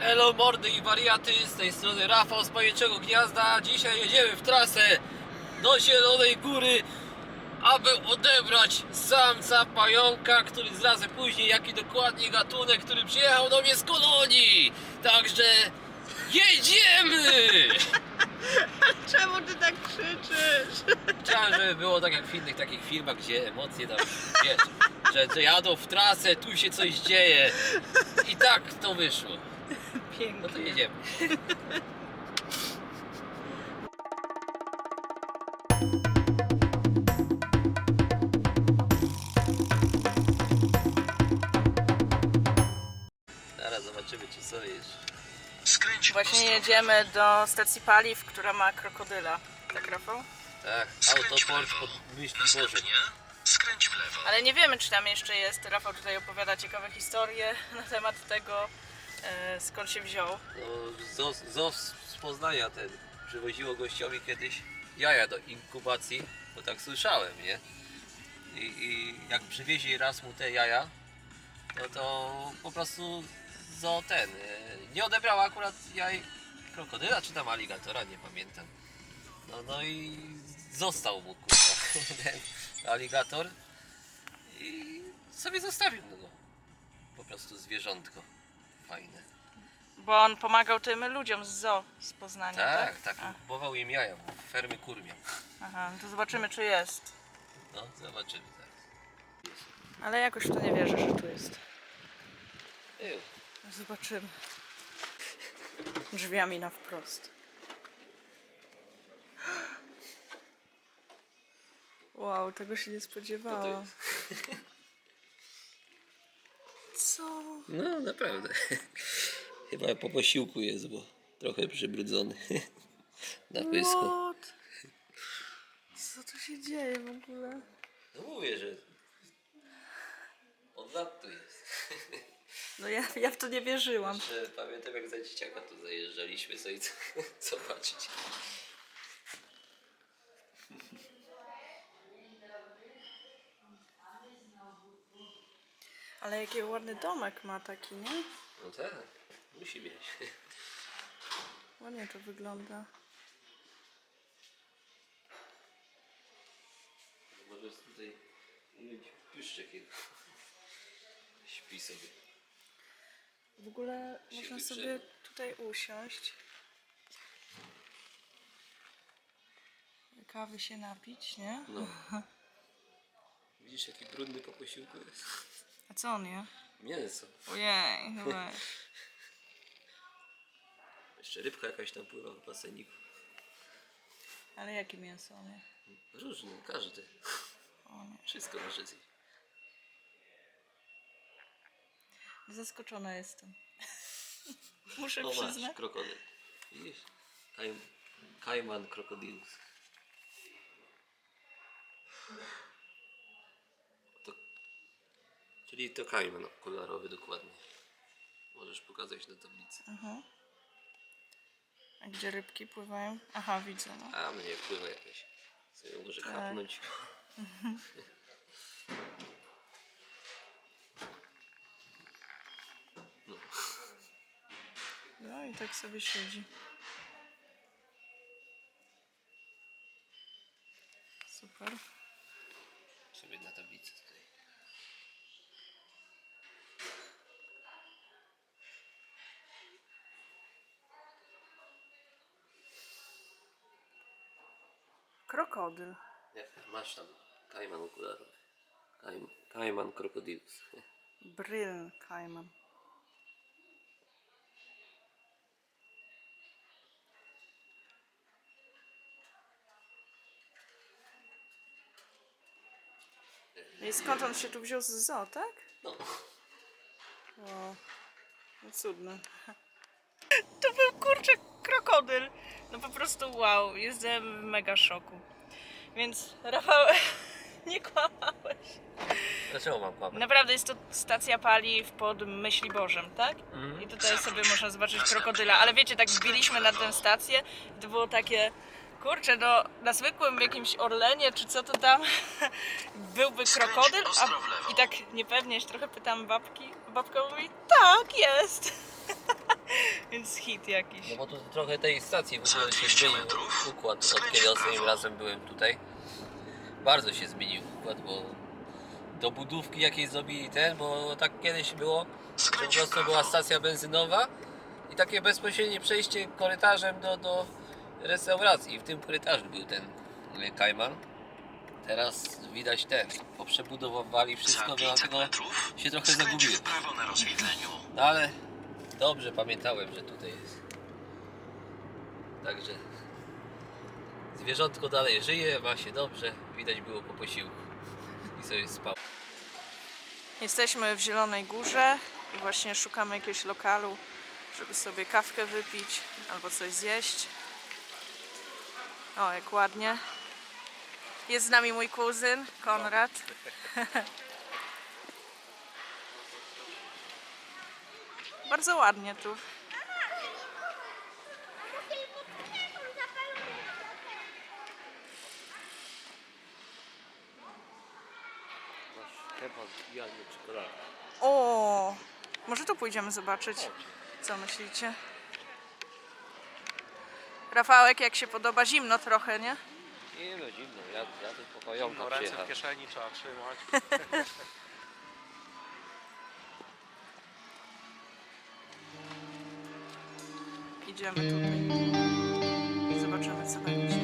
Elo mordy i wariaty, z tej strony Rafał z Pajęczego Gniazda. Dzisiaj jedziemy w trasę do Zielonej Góry, aby odebrać samca pająka, który zdradzę później jaki dokładnie gatunek, który przyjechał do mnie z kolonii. Także jedziemy! Czemu ty tak krzyczysz? Chciałem, żeby było tak jak w innych takich filmach, gdzie emocje tam, wiesz, że, że jadą w trasę, tu się coś dzieje. I tak to wyszło. Pięknie. No to jedziemy. Zaraz zobaczymy, czy co jest. Skręć w Właśnie jedziemy do stacji paliw, która ma krokodyla. Tak, Rafał? Tak, Skręć w autoport lewo. pod myśli Boże. Następnie skręć w lewo. Ale nie wiemy, czy tam jeszcze jest. Rafał tutaj opowiada ciekawe historie na temat tego, e, skąd się wziął. No, ZOS, z Poznania ten przywoziło gościowi kiedyś jaja do inkubacji, bo tak słyszałem, nie? I, i jak przywieźli raz mu te jaja, no to po prostu zo ten, e, nie odebrała akurat jaj krokodyla czy tam aligatora, nie pamiętam. No, no i został mu kurwa ten aligator i sobie zostawił no, po prostu zwierzątko fajne. Bo on pomagał tym ludziom z zoo z Poznania, tak? Tak, tak, A, kupował im jaja, fermy kurmia. aha, to zobaczymy, czy jest. No, zobaczymy zaraz. Ale jakoś w to nie wierzę, że tu jest. Ew. Zobaczymy. Drzwiami na wprost. Wow, tego się nie spodziewałam. jest? Co? No, naprawdę. Chyba po posiłku jest, bo trochę przybrudzony. Na pysku. What? Co tu się dzieje w ogóle? No mówię, że od lat tu jest. No ja, ja w to nie wierzyłam. Jeszcze pamiętam jak za dzieciaka tu zajeżdżaliśmy sobie zobaczyć. Ale jaki ładny domek ma taki, nie? No tak, musi mieć. Ładnie to wygląda. Możesz tutaj umyć pyszczek jego. Śpi sobie. W ogóle Się można wygrzewa. sobie tutaj usiąść. Kawy się napić, nie? No. Widzisz jaki brudny po posiłku jest? A co on je? Mięso. Ojej, no weź. Jeszcze rybka jakaś tam pływa w baseniku. Ale jakie mięso on je? Różny, każdy. O nie. Wszystko może zjeść. Zaskoczona jestem. Muszę O masz, przyznać. krokodyl. Widzisz? Kaj, kajman krokodilus. To, czyli to kajman kolorowy dokładnie. Możesz pokazać na tablicy. Mhm. A gdzie rybki pływają? Aha, widzę. No. A mnie wpływa jakaś. Sobie może Tak. kapnąć. No. no i tak sobie siedzi. Super. Sobie na tablicy tutaj. Krokodyl. Nie, masz tam kajman kolorowy. Kajm, kajman krokodilus. Bryl kajman. I skąd on się tu wziął z zoo, tak? No. O, no cudne. To był kurczę krokodyl. No po prostu wow, jestem w mega szoku. Więc Rafał, nie kłamałeś. Dlaczego mam kłamać? Naprawdę jest to stacja paliw pod Myśliborzem, tak? Mhm. I tutaj sobie można zobaczyć krokodyla, ale wiecie, tak wbiliśmy na tę stację i to było takie, kurczę, no na zwykłym jakimś Orlenie, czy co to tam, byłby krokodyl, a, i tak niepewnie się trochę pytam babki, babka mówi, tak, jest. Więc hit jakiś. No bo tu trochę tej stacji w ogóle się 200 zmienił układ od kiedy ostatnim razem byłem tutaj. Bardzo się zmienił układ, bo do budówki jakiej zrobili ten, bo tak kiedyś było, że po prostu była stacja benzynowa i takie bezpośrednie przejście korytarzem do, do restauracji. I w tym korytarzu był ten e, kajman. Teraz widać ten, poprzebudowywali Za wszystko, 500 dlatego się trochę zagubiłem. w prawo na rozwidleniu. No ale dobrze pamiętałem, że tutaj jest. Także zwierzątko dalej żyje, ma się dobrze, widać było po posiłku i sobie spał. Jesteśmy w Zielonej Górze i właśnie szukamy jakiegoś lokalu, żeby sobie kawkę wypić albo coś zjeść. O, jak ładnie. Jest z nami mój kuzyn, Konrad. Bardzo ładnie tu. O, może tu pójdziemy zobaczyć. Co myślicie? Rafałek, jak się podoba? Zimno trochę, nie? Nie no zimno, ja, ja tu po pająka No, ręce w kieszeni trzeba trzymać. Idziemy tutaj. Zobaczymy, co będzie.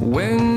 When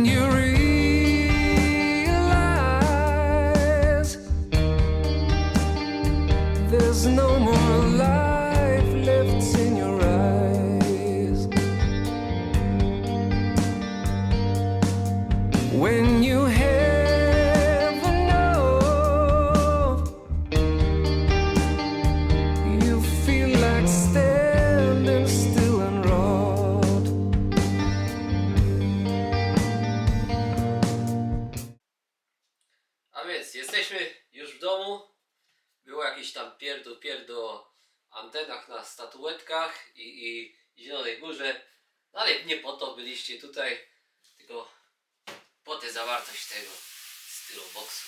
byliście tutaj, tylko po tę zawartość tego styloboksu.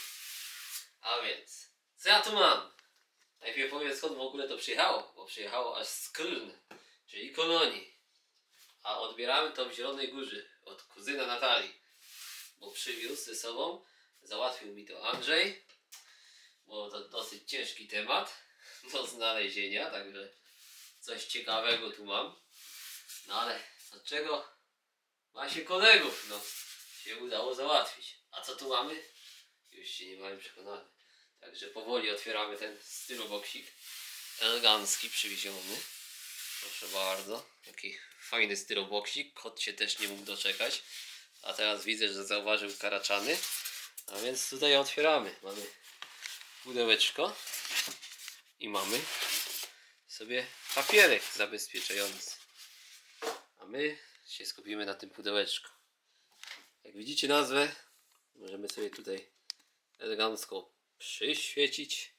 A więc, co ja tu mam? Najpierw powiem skąd w ogóle to przyjechało, bo przyjechało aż z Köln, czyli Kolonii. A odbieramy to w Zielonej Górze od kuzyna Natalii, bo przywiózł ze sobą Załatwił mi to Andrzej, bo to dosyć ciężki temat do znalezienia, także coś ciekawego tu mam. No ale od czego ma się kolegów? No, się udało załatwić. A co tu mamy? Już się nie mamy przekonany. Także powoli otwieramy ten styloboksik. Elegancki, przywieziony. Proszę bardzo. Jaki fajny styloboksik. Kot się też nie mógł doczekać. A teraz widzę, że zauważył karaczany. A więc tutaj otwieramy. Mamy pudełeczko i mamy sobie papierek zabezpieczający. A my się skupimy na tym pudełeczku. Jak widzicie nazwę, możemy sobie tutaj elegancko przyświecić.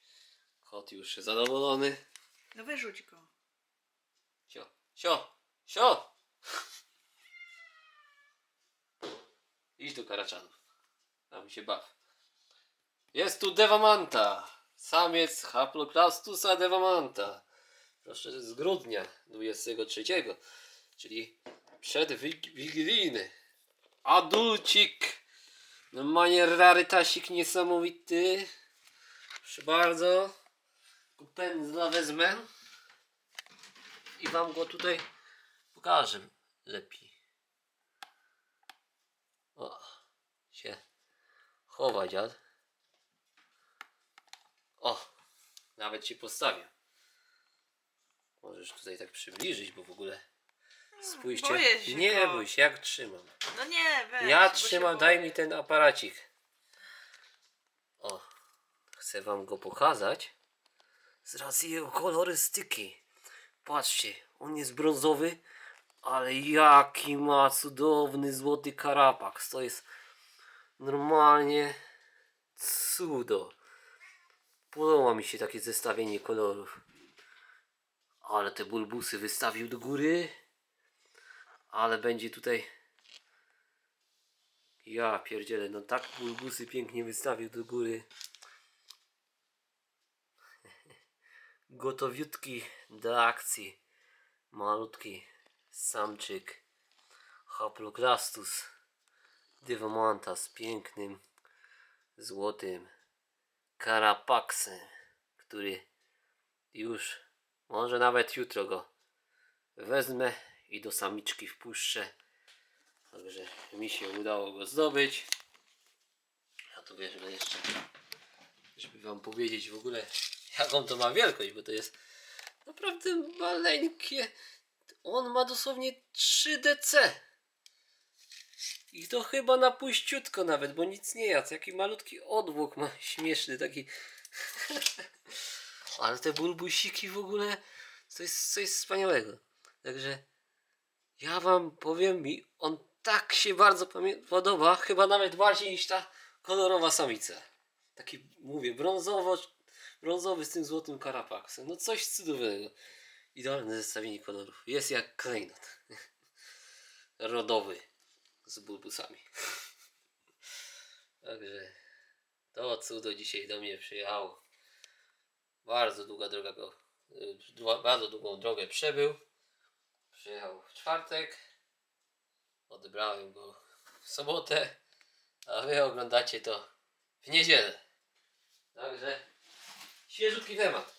Kot już zadowolony. No wyrzuć go. Sio, sio, sio! Idź do karaczanów. Tam się baw. Jest tu Devamanta. Samiec Haploclastusa Devamanta. Proszę z grudnia 23, czyli przed wig- wigilijny. Adulcik. Normalnie rarytasik niesamowity. Proszę bardzo. Pędzla wezmę i wam go tutaj pokażę lepiej. O, się chowa dziad. O, nawet się postawię. Możesz tutaj tak przybliżyć, bo w ogóle spójrzcie. boję się Nie go. bój się, jak trzymam. No nie, weź. Ja bo się trzymam, boję. daj mi ten aparacik. O, chcę wam go pokazać. Z racji jego kolorystyki. Patrzcie, on jest brązowy, ale jaki ma cudowny złoty karapak. To jest Normalnie cudo. Podoba mi się takie zestawienie kolorów. Ale te bulbusy wystawił do góry. Ale będzie tutaj... Ja pierdzielę, no tak bulbusy pięknie wystawił do góry. Gotowiutki do akcji. Malutki samczyk. Haploclastus. Dywamanta z pięknym złotym karapaksem, który już może nawet jutro go wezmę i do samiczki wpuszczę. Także mi się udało go zdobyć. Ja tu wezmę jeszcze, żeby wam powiedzieć w ogóle jaką to ma wielkość, bo to jest naprawdę maleńkie. On ma dosłownie 3 DC. I to chyba na puściutko nawet, bo nic nie jadł. Jaki malutki odwłok ma śmieszny, taki. Ale te bulbusiki w ogóle to jest coś wspaniałego. Także ja wam powiem mi, on tak się bardzo podoba, chyba nawet bardziej niż ta kolorowa samica. Taki mówię, brązowo, brązowy z tym złotym karapaksem. No coś cudownego. Idealne zestawienie kolorów. Jest jak klejnot. Rodowy z bulbusami. Także to cudo dzisiaj do mnie przyjechało. Bardzo długa droga go, y, bardzo długą drogę przebył. Przyjechał w czwartek. Odebrałem go w sobotę. A wy oglądacie to w niedzielę. Także świeżutki temat.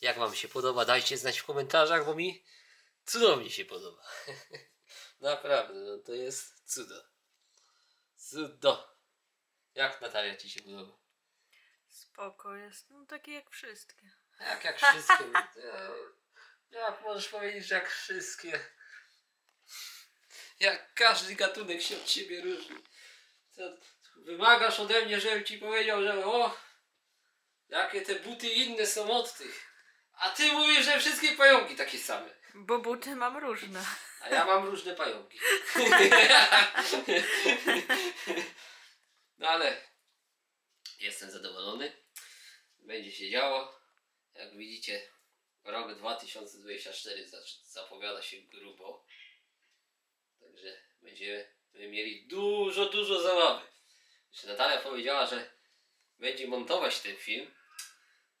Jak wam się podoba, dajcie znać w komentarzach, bo mi cudownie się podoba. Naprawdę, no to jest cudo. Cudo. Jak Natalia ci się podoba? Spoko jest, no takie jak wszystkie. Jak, jak wszystkie. Jak możesz powiedzieć, że jak wszystkie. Jak każdy gatunek się od siebie różni. To wymagasz ode mnie, żebym ci powiedział, że o, jakie te buty inne są od tych. A ty mówisz, że wszystkie pająki takie same. Bo buty mam różne. A ja mam różne pająki. No ale jestem zadowolony. Będzie się działo. Jak widzicie, rok 2024 zac- zapowiada się grubo. Także będziemy mieli dużo, dużo zabawy. Jeszcze Natalia powiedziała, że będzie montować ten film.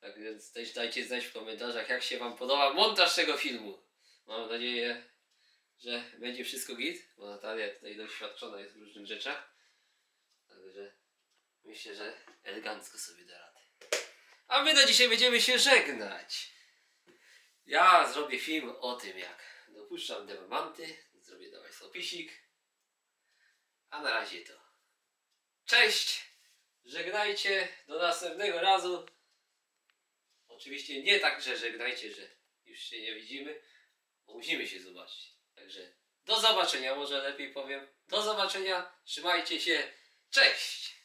Tak więc też dajcie znać w komentarzach, jak się Wam podoba montaż tego filmu. Mam nadzieję, że będzie wszystko git, bo Natalia tutaj doświadczona jest w różnych rzeczach. Także myślę, że elegancko sobie da radę. A my na dzisiaj będziemy się żegnać. Ja zrobię film o tym, jak dopuszczam demanty. Zrobię dla Państwa opisik. A na razie to. Cześć! Żegnajcie do następnego razu. Oczywiście nie tak, że żegnajcie, że już się nie widzimy, bo musimy się zobaczyć. Także do zobaczenia, może lepiej powiem. Do zobaczenia, trzymajcie się, cześć!